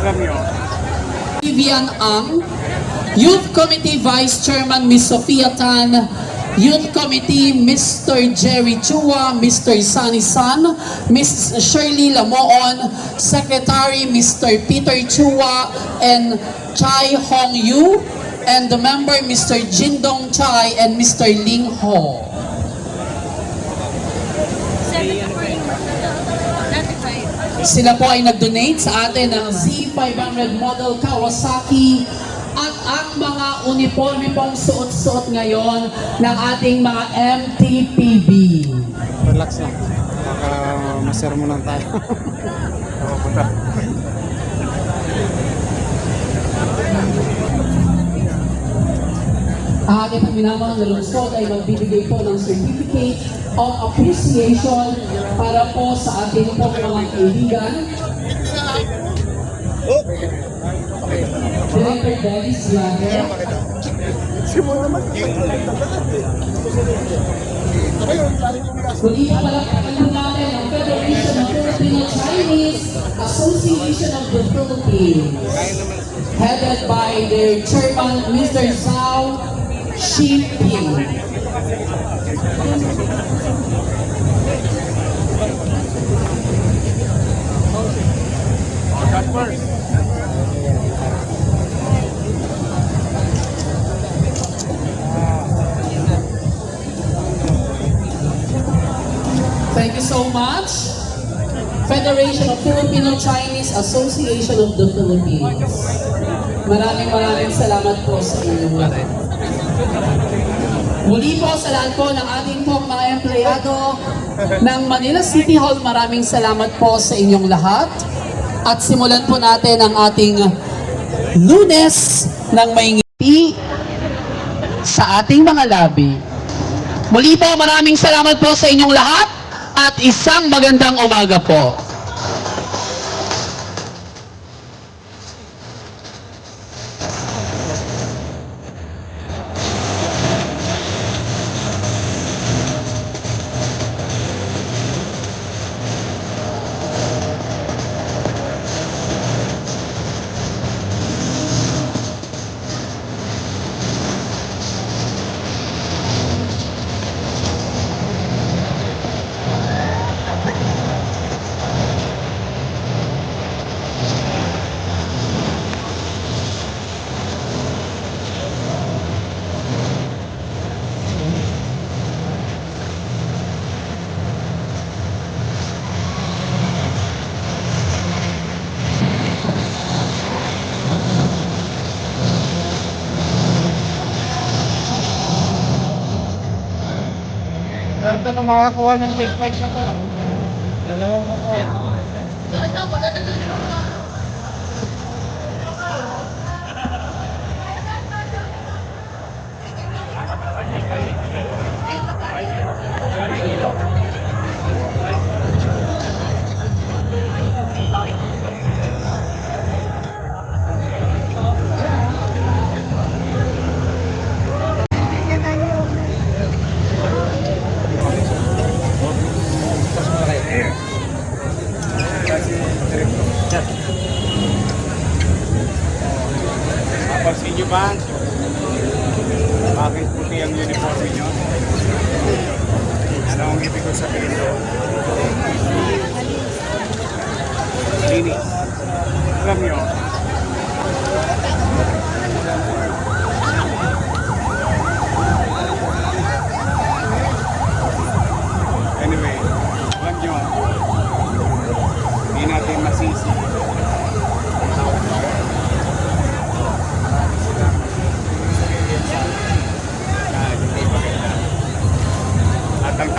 Alam nyo, Vivian Ang, Youth Committee Vice Chairman Ms. Sofia Tan, Youth Committee Mr. Jerry Chua, Mr. Sunny San, Ms. Shirley Lamoon, Secretary Mr. Peter Chua, and Chai Hong Yu, and the member Mr. Jindong Chai and Mr. Ling Ho. Sila po ay nag-donate sa atin ng Z500 model Kawasaki at ang mga uniforme pong suot-suot ngayon ng ating mga MTPB. Relax lang. Baka masermonan tayo. Oo, punta. Ang ating paminamang na lungsod ay magbibigay po ng certificate of appreciation para po sa ating po mga kaibigan. Director Dennis Lager. Muli pa palakpakan po natin ang Federation of Filipino Chinese Association of the Philippines. Headed by their chairman, Mr. Zhao Shiping. Thank you so much. Federation of Filipino Chinese Association of the Philippines. Maraming maraming salamat po sa lahat. Muli po sa lahat po ng ating pong mga empleyado ng Manila City Hall, maraming salamat po sa inyong lahat. At simulan po natin ang ating lunes ng may ngiti sa ating mga labi. Muli po, maraming salamat po sa inyong lahat at isang magandang umaga po. Ganito na makakuha ng big fight na to. Dalawang makuha.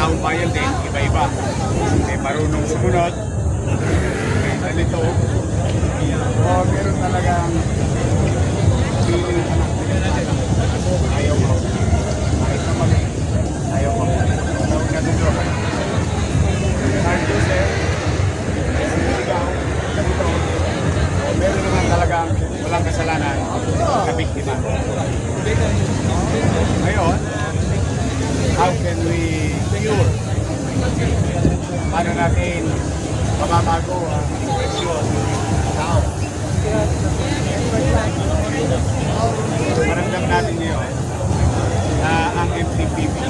Taong bayan din, iba-iba. May marunong sumunod, may ganito. O meron talagang feeling ayaw mo. Kahit na mag ayaw. Ayaw ka dito. Kahit Joseph, ikaw, ganito. O meron naman talagang walang kasalanan na biktima. Ngayon, viewer. Paano natin mababago ang impresyon ng tao. Maramdam natin ngayon na ang MTPP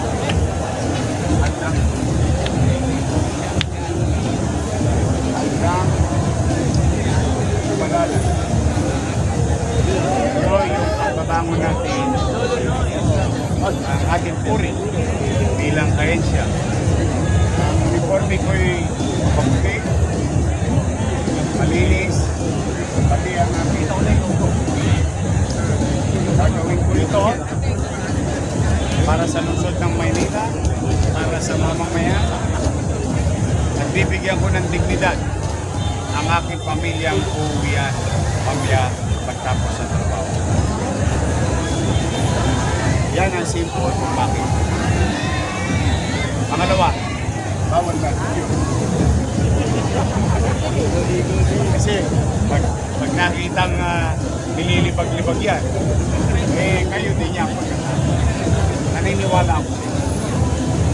para sa lungsod ng Maynila, para sa mamamayan, at bibigyan ko ng dignidad ang aking pamilyang uuwian, pamilya, pagtapos sa trabaho. Yan ang simple kung bakit. Pangalawa, bawal na video. Kasi pag, pag nakitang uh, nililibag-libag yan, eh kayo din yan pagkatapos. Naniniwala ako.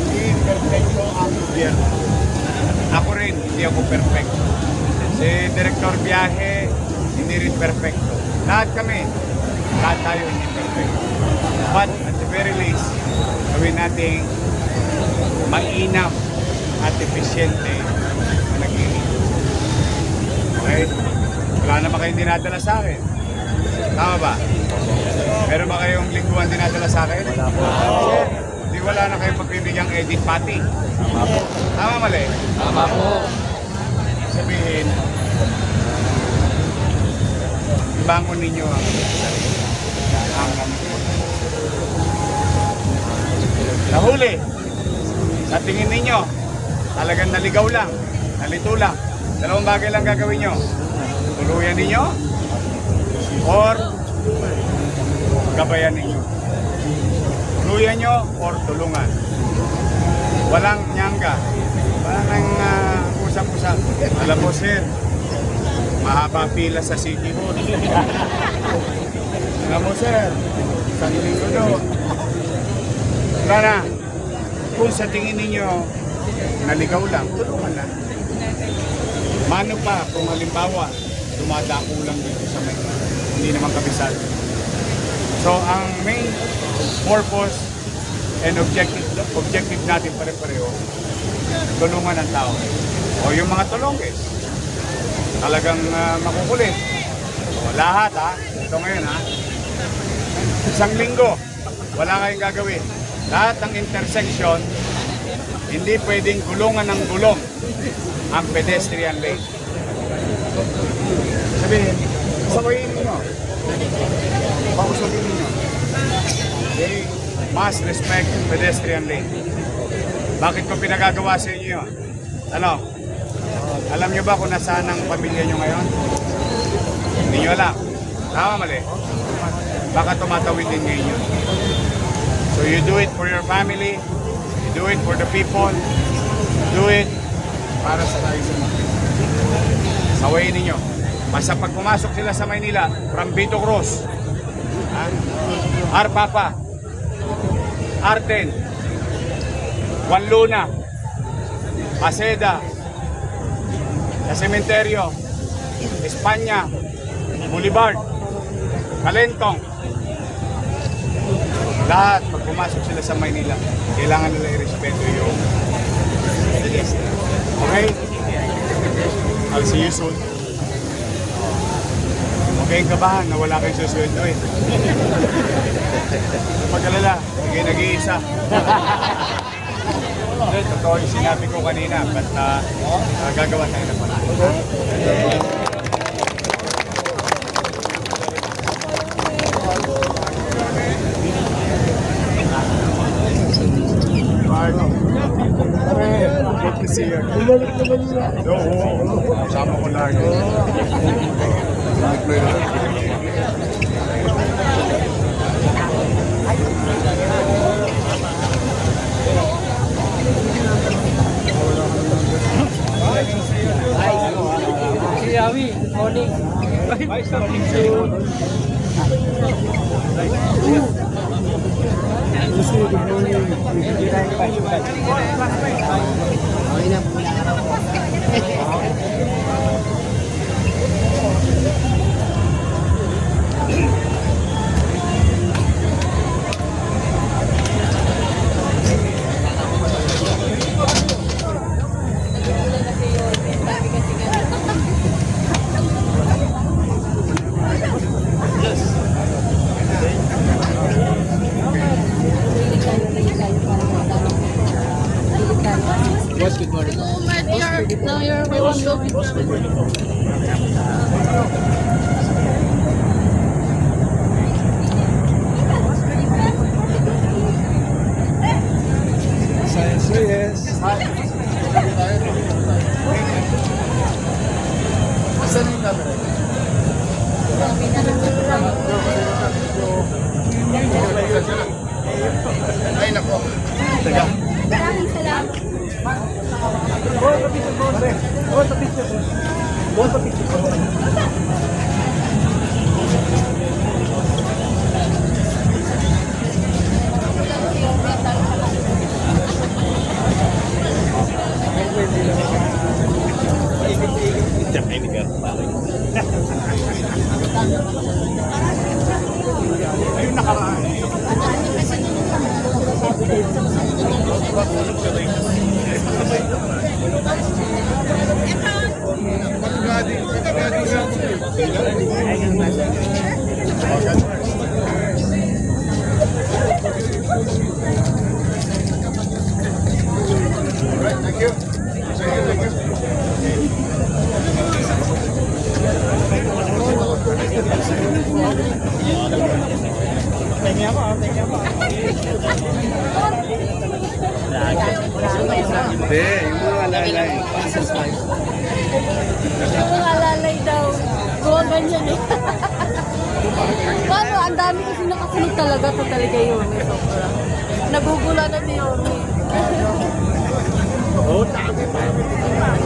Hindi perfecto ang gobyerno. Ako rin, hindi ako perfecto. Si Director Biyahe, hindi rin perfecto. Lahat kami, lahat tayo hindi perfecto. But at the very least, gawin nating mainam at epesyente na naglilingkod. Okay? Wala naman kayong dinadala sa akin. Tama ba? Meron ba kayong lingguan dinadala sa akin? Wala po. Di wala na kayong pagbibigyang edit pati. Tama po. Tama mali? Tama po. sabihin, bangon ninyo ang. Ang Nahuli. Sa tingin ninyo, talagang naligaw lang, nalito lang. Dalawang bagay lang gagawin nyo. Tuluyan ninyo or gabayan ninyo. Tuluyan nyo or tulungan. Walang nyangga. Walang ah, usap-usap. Alam mo, sir, mahaba pila sa City Hall. Alam mo, sir, sa linggo doon. Wala na. Kung sa tingin ninyo, naligaw lang, tulungan na. Mano pa, kung halimbawa, dumadako lang dito sa may hindi naman kabisado. So, ang main purpose and objective objective natin pare-pareho, tulungan ang tao. O yung mga tulongges, talagang uh, makukulit. O, lahat ha, ito ngayon ha. Isang linggo, wala kayong gagawin. Lahat ng intersection, hindi pwedeng gulungan ng gulong ang pedestrian lane. Sabihin, sabayin ninyo. Pausapin ninyo. They must respect pedestrian lane. Bakit ko pinagagawa sa inyo yun? Ano? Alam nyo ba kung nasaan ang pamilya nyo ngayon? Hindi nyo alam. Tama mali. Baka tumatawid din ngayon yun. So you do it for your family, you do it for the people, you do it para sa tayo sa mga. Sawayin ninyo. Basta pag pumasok sila sa Maynila, from Vito Cruz, ha? Arpapa, Arten, Juan Luna, Paseda, sa Sementeryo, Espanya, Boulevard, Kalentong. Lahat, pag pumasok sila sa Maynila, kailangan nila i-respeto yung. Okay? I'll see you soon. Huwag kayong kabahan na wala kayong susweldo eh. Pag-alala, hindi nag-iisa. Hindi, totoo yung sinabi ko kanina, but uh, uh, gagawa tayo ng. Mark, good to see you. Oo, kasama ko lagi. Ravi, morning. Good morning. Yes. Ay, nako. Teka. Maraming salamat. Ayun nakaraan. Alright, thank you. Thank you, thank you. Hindi, yung mga lalay. Yung mga lalay daw. Gawa ganyan eh. Paano? Ang dami kasi nakasunod talaga to talaga yun. Eh, sobra. Nagugula na si Yomi.